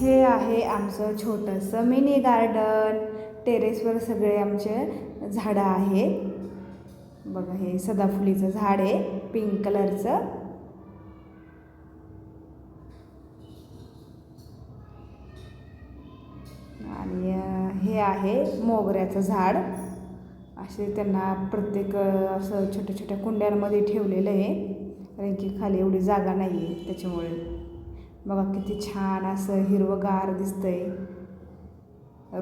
हे आहे आमचं छोटंसं मिनी गार्डन. टेरेसवर सगळे आमचे झाडं आहे बघा हे सदाफुलीचं झाड आहे पिंक कलरचं. आणि हे आहे मोगऱ्याचं झाड. असे त्यांना प्रत्येक असं छोट्या छोट्या कुंड्यांमध्ये ठेवलेलं आहे. कारण की खाली एवढी जागा नाही आहे त्याच्यामुळे. बघा किती छान असं हिरवंगार दिसतंय.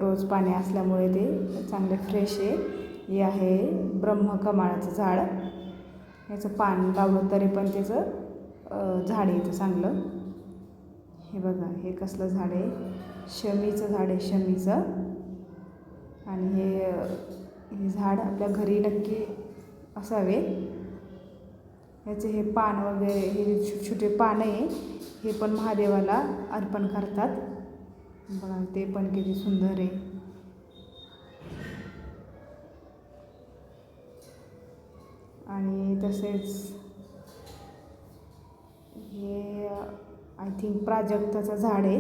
रोज पाणी असल्यामुळे ते चांगले फ्रेश आहे. हे आहे ब्रह्मकमाळाचं झाड. याचं पान लावलं तरी पण त्याचं झाड येतं चांगलं. हे बघा हे कसलं झाड आहे. शमीचं झाड आहे शमीचं. आणि हे हे झाड आपल्या घरी नक्की असावे. याचे हे पान वगैरे हे छोटे छोटे पानं आहे. हे पण महादेवाला अर्पण करतात. बघा ते पण किती सुंदर आहे. आणि तसेच हे आय थिंक प्राजक्ताचं झाड आहे.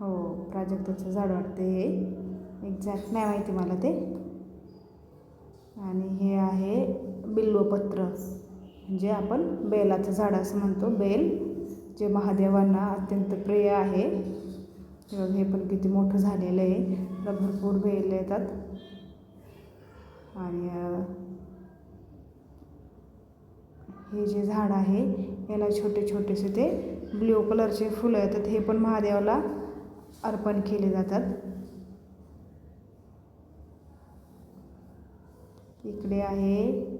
हो प्राजक्ताचं झाड वाटते हे. एक्झॅक्ट नाही माहिती मला ते. आणि हे आहे बिल्वपत्र. जे आपण बेलाचं झाड असं म्हणतो बेल जे महादेवांना अत्यंत प्रिय आहे. हे हे पण किती मोठं झालेलं आहे. तर भरपूर बेल येतात. आणि हे जे झाड आहे याला छोटे छोटेसे ते ब्ल्यू कलरचे फुलं येतात. हे पण महादेवाला अर्पण केले जातात. इकडे आहे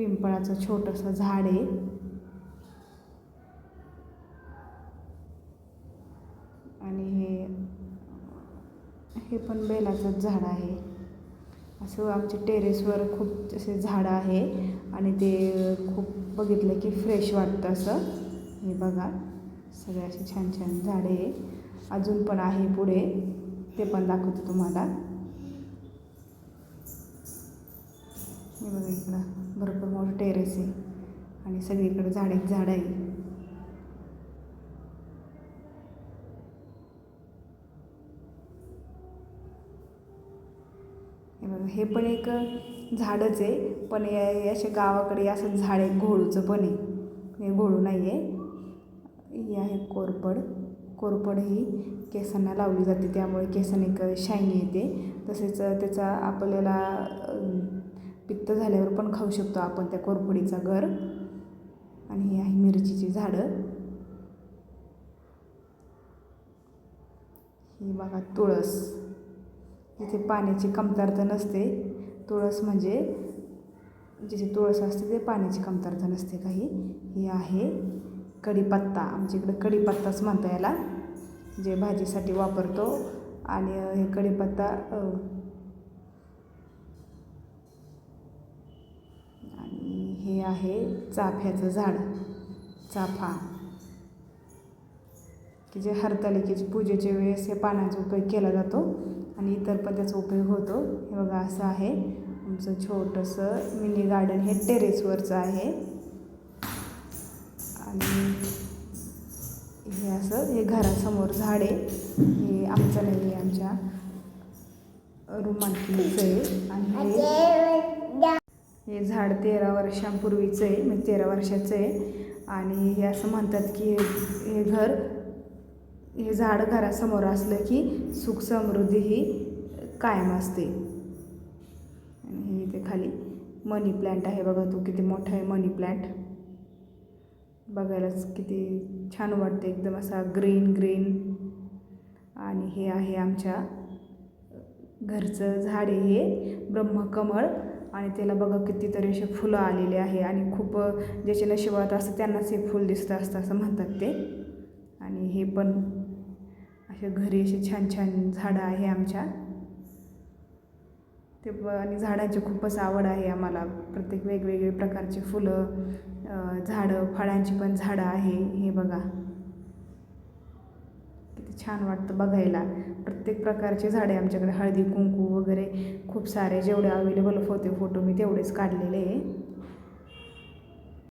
पिंपळाचं छोटंसं झाड आहे. आणि हे हे पण बेलाचंच झाड आहे. असं आमच्या टेरेसवर खूप असे झाडं आहे आणि ते खूप बघितलं की फ्रेश वाटतं असं. हे बघा सगळे असे छान छान झाडे. आहे अजून पण आहे पुढे. ते पण दाखवते तुम्हाला. हे बघा इकडं भरपूर मोठं टेरेस आहे. आणि सगळीकडे झाडे झाडं आहे हे बघा हे पण एक झाडच आहे पण या अशा गावाकडे असं झाड आहे घोळूचं पण आहे. हे घोळू नाही आहे ही आहे कोरपड. कोरपड ही केसांना लावली जाते त्यामुळे केसांनी एक शायनी येते. तसेच त्याचा आपल्याला पित्त झाल्यावर पण खाऊ शकतो आपण त्या कोरफडीचा गर. आणि हे आहे मिरचीची झाडं. ही बघा तुळस. जिथे पाण्याची कमतरता नसते. तुळस म्हणजे जिथे तुळस असते ते पाण्याची कमतरता नसते काही. ही आहे कढीपत्ता. आमच्या इकडं कढीपत्ताच म्हणता याला. जे भाजीसाठी वापरतो. आणि हे कढीपत्ता हे आहे चाफ्याचं झाड. चाफा. की जे हरतालिकेच्या पूजेच्या वेळेस हे पानाचा उपयोग केला जातो आणि इतर पण त्याचा उपयोग होतो. हे बघा असं आहे. आमचं छोटंसं मिनी गार्डन हे टेरेसवरचं आहे. आणि हे असं हे घरासमोर झाड आहे. हे आमचं नाही आहे आमच्या रुमांकीचं आहे. आणि हे झाड तेरा वर्षांपूर्वीचं आहे म्हणजे तेरा वर्षाचं आहे. आणि हे असं म्हणतात की हे हे घर हे झाड घरासमोर असलं की सुख समृद्धी ही कायम असते. आणि हे इथे खाली मनी प्लॅन्ट आहे बघा तो किती मोठा आहे मनी प्लॅन्ट बघायलाच किती छान वाटते एकदम असा ग्रीन ग्रीन. आणि हे आहे आमच्या घरचं झाड आहे हे ब्रह्मकमळ. आणि त्याला बघा कितीतरी असे फुलं आलेले आहे आणि खूप ज्याचे नशिबात असतं त्यांनाच हे फुल दिसतं असतं असं म्हणतात ते. आणि हे पण असे घरी असे छान छान झाडं आहे आमच्या. ते ब आणि झाडांची खूपच आवड आहे आम्हाला. प्रत्येक वेगवेगळे प्रकारचे फुलं झाडं फळांची पण झाडं आहे. हे बघा. छान वाटतं बघायला. प्रत्येक प्रकारचे झाडे आमच्याकडे हळदी कुंकू वगैरे खूप सारे जेवढे अवेलेबल होते फोटो मी तेवढेच काढलेले आहे.